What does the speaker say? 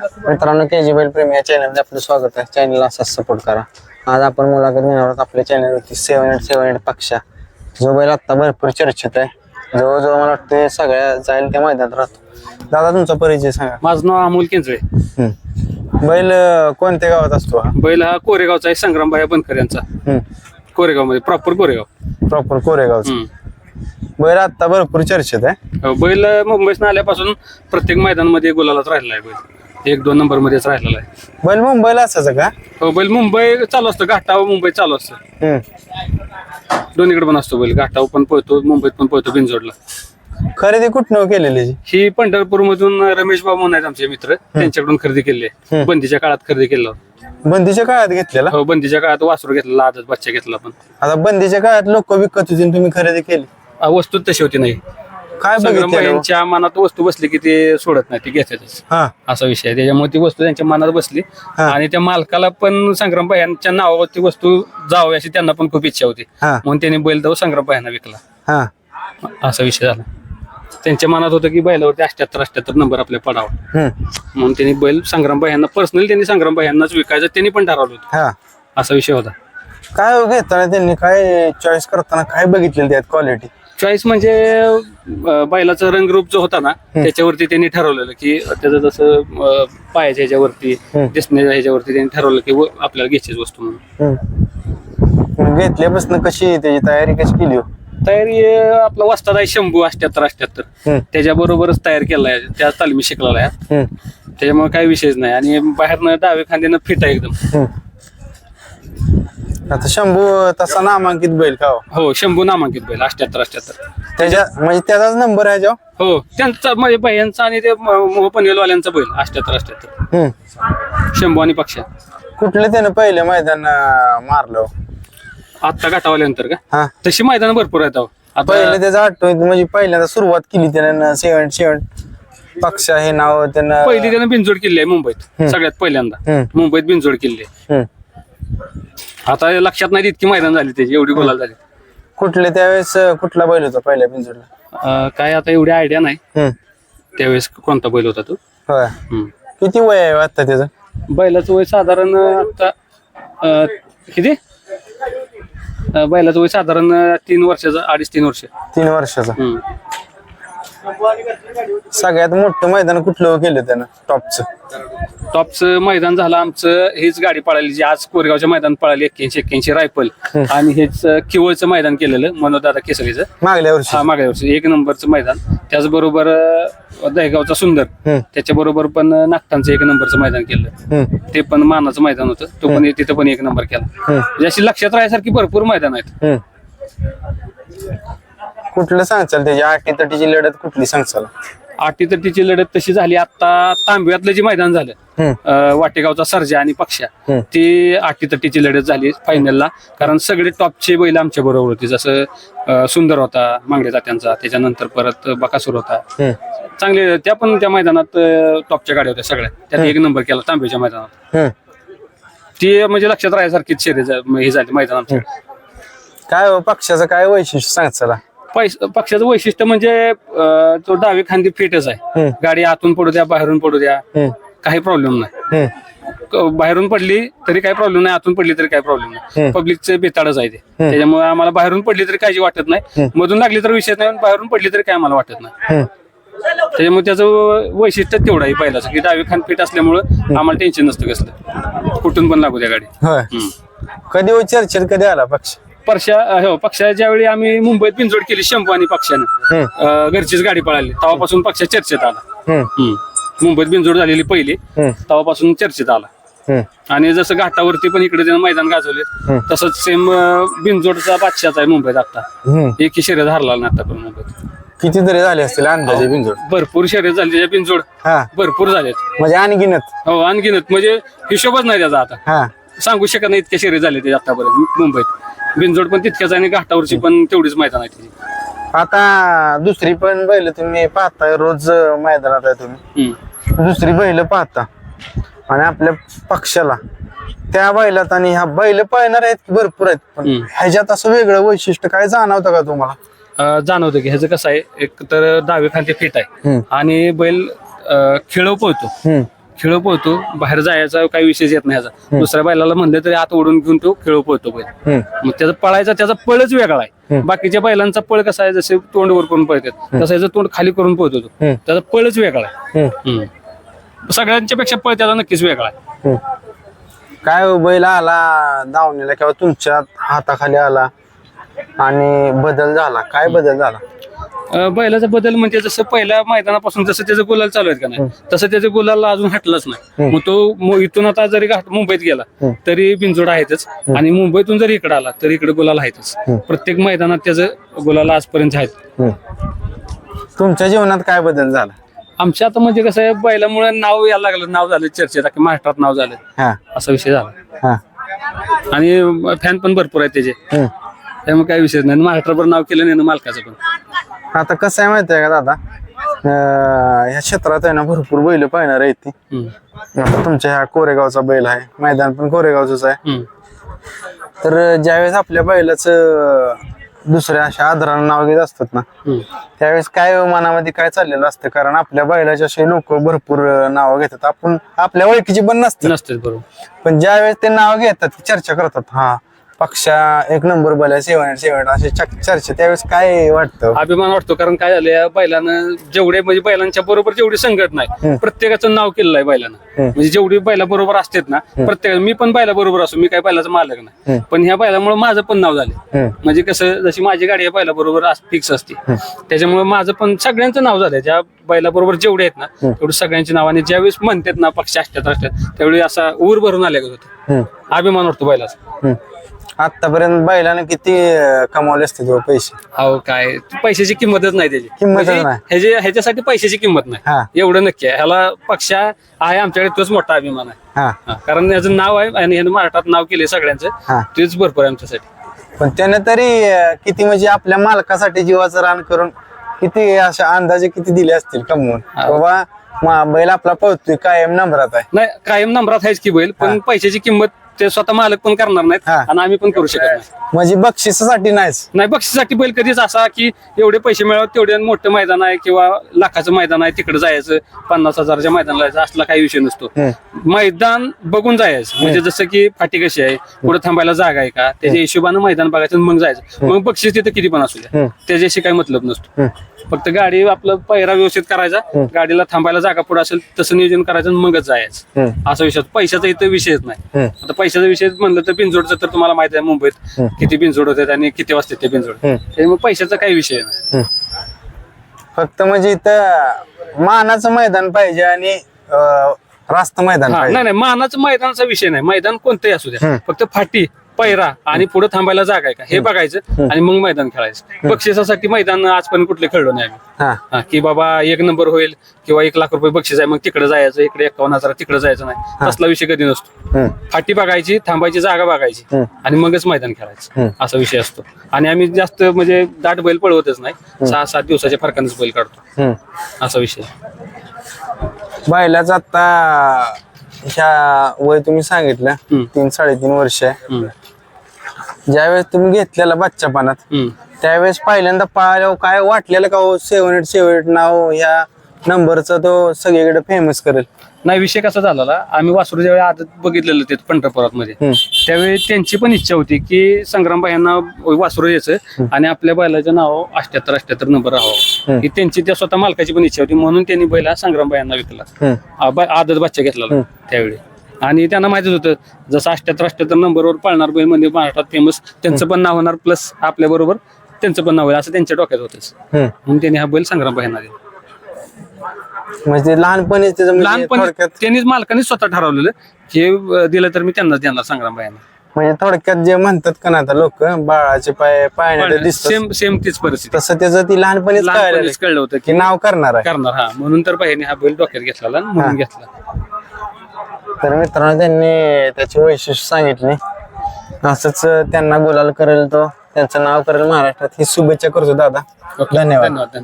मित्रांनो के जी बैल प्रेमी या चॅनलमध्ये आपलं स्वागत आहे. चॅनलला असाच सपोर्ट करा. आज आपण मुलाखत घेणार आहोत आपल्या चॅनलवरती सेवन एट सेवन एट पक्षा. जो बैल आत्ता भरपूर चर्चेत आहे. जवळजवळ मला वाटतं सगळ्या जाईल त्या मैदानात राहतो. दादा तुमचा परिचय सांगा. माझं नाव अमोल हम्म. बैल अं, कोणत्या गावात असतो हा? बैल हा कोरेगावचा आहे संग्रामबाई बनकर यांचा. कोरेगावमध्ये प्रॉपर कोरेगाव. प्रॉपर कोरेगावचा. हम्म. बैल आत्ता भरपूर चर्चेत आहे. हो, बैल मुंबईत आल्यापासून प्रत्येक मैदानामध्ये गुलालाच राहिलेला आहे बैल. एक दोन नंबर मध्येच राहिलेला आहे. बैल मुंबईला असायचं का? हो बैल मुंबई चालू असतं घाटावर मुंबईत चालू असतं. हम्म. दोन्हीकडे पण असतो बैल घाटावर पण पळतो मुंबईत पण पळतो बिनजोडला. खरेदी कुठनं केलेली जी? ही पंढरपूर मधून रमेश बाबू म्हणून आहेत आमचे मित्र त्यांच्याकडून खरेदी केली आहे. बंदीच्या काळात खरेदी केलं होतं. बंदीच्या काळात घेतलेला? हो बंदीच्या काळात वासरू घेतला आदत बच्चा घेतला पण. आता बंदीच्या काळात लोक विकत होती आणि तुम्ही खरेदी केली. आ, वस्तू तशी होती नाही. काय बघितलं संग्रामबाईंच्या मनात वस्तू बसली की ते सोडत नाही ते घेतातच हा. असा विषय आहे. त्याच्यामुळे ती वस्तू त्यांच्या मनात बसली. हा. आणि त्या मालकाला पण संग्रामबाई यांच्या नावावर ती वस्तू जावी अशी त्यांना पण खूप इच्छा होती. हा. म्हणून त्यांनी बैल तो संग्रामबाई यांना विकला. हा. असा विषय झाला. त्यांच्या मनात होतं की बैलावरती अष्ट्याहत्तर अष्ट्याहत्तर नंबर आपल्या पडावा. हम्म. म्हणून त्यांनी बैल संग्रामबाई यांना पर्सनली त्यांनी संग्रामबाई यांनाच विकायचं त्यांनी पण ठरवलं होतं. हा. असा विषय होता. काय घेताना त्यांनी काय चॉईस करताना काय बघितलेलं त्यात क्वालिटी चॉईस म्हणजे अं, बैलाचा रंगरूप जो होता ना त्याच्यावरती त्यांनी ठरवलेलं की त्याचं जसं अं, पायाच्या ह्याच्यावरती. दिसण्याच्या ह्याच्यावरती त्यांनी ठरवलं की व- आपल्याला घ्यायचीच वस्तू म्हणून. घेतल्यापासून कशी त्याची तयारी कशी केली हो? तयारी अं, आपला वस्ताद आहे शंभू अष्ट्याहत्तर अष्ट्याहत्तर. हम्म. त्याच्याबरोबरच तयार केला आहे त्या तालमी शिकलेला आहे. हम्म. त्याच्यामुळे काही विषयच नाही. आणि बाहेरनं डावे खांद्यानं फिट आहे एकदम. हम्म. आता शंभू तसा नामांकित बैल का हो? हो शंभू नामांकित बैल अष्ट्याहत्तर अष्ट्याहत्तर त्याच्या म्हणजे त्याचाच नंबर आहे जो हो त्यांचा म्हणजे भैयांचा आणि ते मोह पनवेलवाल्यांचा बैल अष्ट्याहत्तर अष्ट्याहत्तर हम्म. शंभू आणि पक्षा कुठले त्यानं पहिले मैदान अं, मारलं हो? आत्ता घाटावाल्यानंतर का हा तशी मैदान भरपूर आहेत अहो. आता पहिले त्याचं आठवण म्हणजे पहिल्यांदा सुरुवात केली त्यानं सेवन सेवन पक्ष हे नाव त्यानं पहिली त्यानं बिनजोड केली आहे मुंबईत सगळ्यात पहिल्यांदा हम्म. मुंबईत बिनजोड केली आहे हम्म. आता लक्षात नाही इतकी मैदान झाली त्याची एवढी गोलाल झाली. कुठले त्यावेळेस अं, कुठला बैल होता पहिल्या पिंजूरला अं, काय आता एवढी आयडिया नाही. हम्म. त्यावेळेस कोणता बैल होता तो? होय. हम्म. किती वय आहे आता त्याचं? बैलाचं वय साधारण आता अं, किती? अं, बैलाचं वय साधारण तीन वर्षाचं अडीच तीन वर्ष. तीन वर्षाचा. हम्म. सगळ्यात मोठं मैदान कुठलं केलं त्यानं? टॉपचं. टॉपचं मैदान झालं आमचं हेच गाडी पळाली जी आज कोरेगावच्या मैदान पळाली एक्क्याऐंशी एक्क्याऐंशी रायफल. आणि हेच किवळचं मैदान केलेलं मनोदादा केसरीचं. मागल्या वर्षी. हा मागल्या वर्षी एक नंबरचं मैदान. त्याचबरोबर दहेगावचा सुंदर. त्याच्याबरोबर पण नागटांचं एक नंबरचं मैदान केलं. ते पण मानाचं मैदान होतं. तो पण तिथं पण एक नंबर केला. म्हणजे अशी लक्षात राहायसारखी भरपूर मैदान आहेत. कुठलं सांगचाल त्याची? आठी तटीची लढत कुठली सांगचाल? आठी तटीची लढत तशी झाली. आता तांब्यातलं जे मैदान झालं. अं, वाटेगावचा सर्जा आणि पक्षा. ती आठी तटीची लढत झाली फायनलला कारण सगळे टॉपचे बैल आमच्या बरोबर होते. जसं अं, सुंदर होता मांगडे जात्यांचा त्याच्यानंतर परत बकासूर होता. हम्म. चांगले त्या पण त्या मैदानात अं, टॉपच्या गाड्या होत्या सगळ्या. त्यात एक नंबर केला तांब्याच्या मैदानात. हम्म. ती म्हणजे लक्षात राहायसारखीच शर्यत झा- हे झाली मैदानात. काय हो पक्षाचं काय वैशिष्ट्य सांगचाल? पैस पक्षाचं वैशिष्ट्य म्हणजे अं, तो डावी खांदी फिटच आहे. हम्म. गाडी आतून पडू द्या बाहेरून पडू द्या हम्म. काही प्रॉब्लेम नाही. हम्म. क- बाहेरून पडली तरी काही प्रॉब्लेम नाही आतून पडली तरी काही प्रॉब्लेम नाही. हम्म. पब्लिकचं बेताडच आहे ते. त्याच्यामुळे आम्हाला बाहेरून पडली तरी काळजी वाटत नाही. मधून लागली तर विषय नाही बाहेरून पडली तरी काय आम्हाला वाटत नाही. हम्म. त्याच्यामुळे त्याचं वैशिष्ट्य तेवढं आहे पहिल्याचं की डावी खान फिट असल्यामुळं आम्हाला टेन्शन नसतं कसलं. कुठून पण लागू द्या गाडी. होय. हम्म. कधी हो चर्चेत कधी आला पक्ष? परशा हो पक्षा ज्यावेळी आम्ही मुंबईत बिनजोड केली शंभू आणि पक्षानं. अं, घरचीच गाडी पळाली तेव्हापासून पक्ष चर्चेत आला हम्म. हम्म. मुंबईत बिनजोड झालेली पहिली हम्म. तेव्हापासून चर्चेत आला हम्म. आणि जसं घाटावरती पण इकडे त्यानं मैदान गाजवले. तसंच सेम बिनजोडचा बादशाचा आहे मुंबईत आता हम्म. एकही शर्यत हरला नाही आता पण मुंबईत कितीतरी झाले असतील अंदाजे बिंजोड भरपूर शर्यत झाली त्याच्या बिनजोड हा भरपूर झालेत म्हणजे आणखीनच हो आणखीनच म्हणजे हिशोबच नाही त्याचा आता हा सांगू शकत नाही इतके शर्यत झाले त्याच्या आतापर्यंत. मुंबईत. बिनजोड पण तितक्याच आणि घाटावरची पण तेवढीच मैदान आहे त्याची आता दुसरी पण बैल तुम्ही पाहताय रोज मैदानात आहे तुम्ही. दुसरी बैल पाहता. आणि आपल्या पक्षाला. त्या बैलात आणि ह्या बैल पाळणार आहेत भरपूर आहेत. पण हम्म. ह्याच्यात असं वेगळं वैशिष्ट्य काय जाणवतं का तुम्हाला? अं, जाणवतं की ह्याचं कसं आहे एक तर डावे खांदे फिट आहे. हम्म. आणि बैल अं, खेळव पळतो. हम्म. खेळ पोहतो बाहेर जायचा काही विषय येत नाही ह्याचा दुसऱ्या बैलाला म्हणलं तरी आत ओढून घेऊन तो खेळ बैल. हम्म. मग त्याचा पळायचा त्याचा पळच वेगळा आहे. बाकीच्या बैलांचा पळ कसा आहे जसे तोंड वर करून पळतात तसा याचं तोंड खाली करून पोहतो तो. त्याचा पळच वेगळा आहे. सगळ्यांच्या पेक्षा पळ त्याचा नक्कीच वेगळा आहे. काय हो, बैल आला धावणीला किंवा तुमच्या हाताखाली आला आणि बदल झाला. काय बदल झाला? अं, बैलाचा बदल म्हणजे जसं पहिल्या मैदानापासून जसं त्याचं गुलाल चालू आहेत का नाही तसं त्याचं गुलाल अजून हटलंच नाही. मग तो मु- इथून आता जरी घाट- मुंबईत गेला तरी बिंजोड आहेतच. आणि मुंबईतून जरी इकडे आला तरी इकडे गुलाल आहेतच. प्रत्येक मैदानात त्याचं गुलाल आजपर्यंत आहेत. तुमच्या जीवनात काय बदल झाला? आमच्या आता म्हणजे कसं आहे बैलामुळे नाव यायला लागलं. नाव झालं चर्चेत की महाराष्ट्रात नाव झालं. हा. असा विषय झाला. हा. आणि फॅन पण भरपूर आहेत त्याचे. हम्म. त्यामुळे काही विषय नाही. महाराष्ट्रभर नाव केलं नाही ना मालकाचं पण. आता कसं आहे माहिती आहे का दादा? अं, ह्या क्षेत्रात आहे ना भरपूर बैल पाहणार आहेत ती. आता तुमच्या ह्या कोरेगावचा बैल आहे मैदान पण कोरेगावच आहे. तर ज्यावेळेस आपल्या बैलाचं दुसऱ्या अशा आदरानं नाव घेत असतात ना. त्यावेळेस काय मनामध्ये काय चाललेलं असतं? कारण आपल्या बैलाचे असे लोक भरपूर नाव घेतात. आपण आपल्या ओळखीची पण नसते नसतेच बरोबर. पण ज्या वेळेस ते नाव घेतात चर्चा करतात. हा. पक्षा एक नंबर बैल आहे सेवन सेवन असे चर्चा. त्यावेळेस काय वाटतं? अभिमान वाटतो कारण काय झालं या बैलानं जेवढे म्हणजे बैलांच्या बरोबर जेवढी संघट नाही प्रत्येकाचं नाव केलेलं आहे बैलानं. म्हणजे जेवढी बैला बरोबर असतात ना प्रत्येक मी पण बैला बरोबर असतो मी काय बैलाचा मालक नाही. पण ह्या बैलामुळे माझं पण नाव झाले. म्हणजे कसं जशी माझी गाडी या बैला बरोबर फिक्स असते. त्याच्यामुळे माझं पण सगळ्यांचं नाव झालंय. ज्या बैला बरोबर जेवढे आहेत ना तेवढे सगळ्यांची नाव. आणि ज्यावेळेस म्हणतात ना पक्ष असतात असतात त्यावेळी असा ऊर भरून आले होते. अभिमान वाटतो बैलाचा. आतापर्यंत बैलानं किती अं, कमावले असते तेव्हा पैसे? अहो काय पैशाची किंमतच नाही त्याची. किंमतच म्हणजे नाही. ह्याचे- ह्याच्यासाठी पैशाची किंमत नाही. हा. एवढं नक्की आहे. ह्याला पक्षा आहे आमच्याकडे तोच मोठा अभिमान आहे. हा. हा, कारण याचं नाव आहे आणि ह्यानं महाराष्ट्रात नाव केले सगळ्यांचं. हा. तेच भरपूर आहे आमच्यासाठी. पण त्याने तरी अं, किती म्हणजे आपल्या मालकासाठी जीवाचं रान करून किती अशा अंदाजे किती दिले असतील कमवून? बाबा मा- बैल आपला पळतोय कायम नंबरात आहे. नाही कायम नंबरात आहेच की बैल पण पैशाची किंमत ते स्वतः मालक पण करणार नाहीत हा. आणि आम्ही पण करू शकत नाही. म्हणजे बक्षिसासाठी नाहीच. नाही बक्षीसाठी बैल कधीच असा की एवढे पैसे मिळावे तेवढे मोठं मैदान आहे किंवा लाखाचं मैदान आहे तिकडे जायचं पन्नास हजारच्या मैदानाला जायचं असला काही विषय नसतो. मैदान बघून जायचं. म्हणजे जसं की फाटी कशी आहे पुढे थांबायला जागा आहे का त्याच्या हिशोबानं मैदान बघायचं आणि मग जायचं. मग बक्षीस तिथं किती पण असू द्या. हम्म. त्याच्याशी काही मतलब नसतो. हम्म. फक्त गाडी आपलं पहिरा व्यवस्थित करायचा गाडीला थांबायला जागा पुढे असेल तसं नियोजन करायचं आणि मगच जायचं. असा विषय पैशाचा इथं विषयच नाही. आता पैशाचा विषय म्हणलं तर बिनजोडचं तर तुम्हाला माहिती आहे मुंबईत किती बिनजोड होते आणि किती वाजते ते बिनजोड. हम्म. त्यामुळे पैशाचा काही विषय नाही. फक्त म्हणजे इथं मानाचं मैदान पाहिजे आणि रास्त मैदान नाही नाही मानाचं मैदानाचा विषय नाही. मैदान कोणतंही असू द्या. फक्त फाटी. पैरा आणि पुढे थांबायला जागा आहे का? हे बघायचं आणि मग मैदान खेळायचं. बक्षिसासाठी मैदान आजपर्यंत कुठले खेळलो नाही आम्ही. हा. हा, की बाबा एक नंबर होईल किंवा एक लाख रुपये बक्षीस आहे मग तिकडे जायचं इकडे एकावन्न हजार तिकडे जायचं नाही. तसला विषय कधी नसतो. हम्म. फाटी बघायची थांबायची जागा बघायची. आणि मगच मैदान खेळायचं. असा विषय असतो. आणि आम्ही जास्त म्हणजे दाट बैल पळवतच नाही. सहा सात दिवसाच्या फरकानेच बैल काढतो. हम्म. असा विषय बैलाचं आता ह्या वय तुम्ही सांगितलं हम्म. तीन साडेतीन वर्ष आहे. हम्म. ज्यावेळेस तुम्ही घेतलेला बच्चा पानात. त्यावेळेस पहिल्यांदा पळाल्यावर काय वाटलेलं का हो सेवन एट सेवन एट नाव ह्या नंबरचा तो सगळीकडे फेमस करेल? नाही विषय कसा झाला आम्ही वासरू ज्यावेळी आदत बघितलेलं ते पंढरपुरात मध्ये. त्यावेळी त्यांची पण इच्छा होती की संग्राम यांना वासरू यायचं आणि आपल्या बैलाचं नाव अष्ट्याहत्तर अष्ट्याहत्तर नंबर राहावं. ही त्यांची त्या स्वतः मालकाची पण इच्छा होती म्हणून त्यांनी बैला संग्राम यांना विकला. आदत बच्चा घेतला त्यावेळी. आणि त्यांना माहितीच होतं जसं अष्ट्याहत्तर अष्ट्याहत्तर नंबरवर पाळणार बैल म्हणजे महाराष्ट्रात फेमस त्यांचं पण नाव होणार प्लस आपल्या बरोबर त्यांचं पण नाव होईल असं त्यांच्या डोक्यात होतच हम्म. म्हणून त्यांनी हा बैल संग्राम दिला म्हणजे लहानपणी त्याचं म्हणजे लहानपणी थोडक्यात त्यांनीच मालकाने स्वतः ठरवलेलं अं, दिलं तर मी त्यांनाच देणार संग्राम यांना म्हणजे थोडक्यात जे म्हणतात का ना आता लोक बाळाचे पाय सेम सेम तीच परिस्थिती. तसं त्याचं ती लहानपणीच कळलेलं लहानपणीच कळलं होतं की की नाव करणार आहे. करणार हा. म्हणून तर पाहिजे हा बैल डोक्यात घेतला म्हणून घेतला. तर मित्रांनो त्यांनी त्याची वैशिष्ट्य सांगितली. असंच त्यांना गुलाल करेल तो. त्यांचं नाव करेल महाराष्ट्रात. ही शुभेच्छा करतो दादा. धन्यवाद धन्यवाद.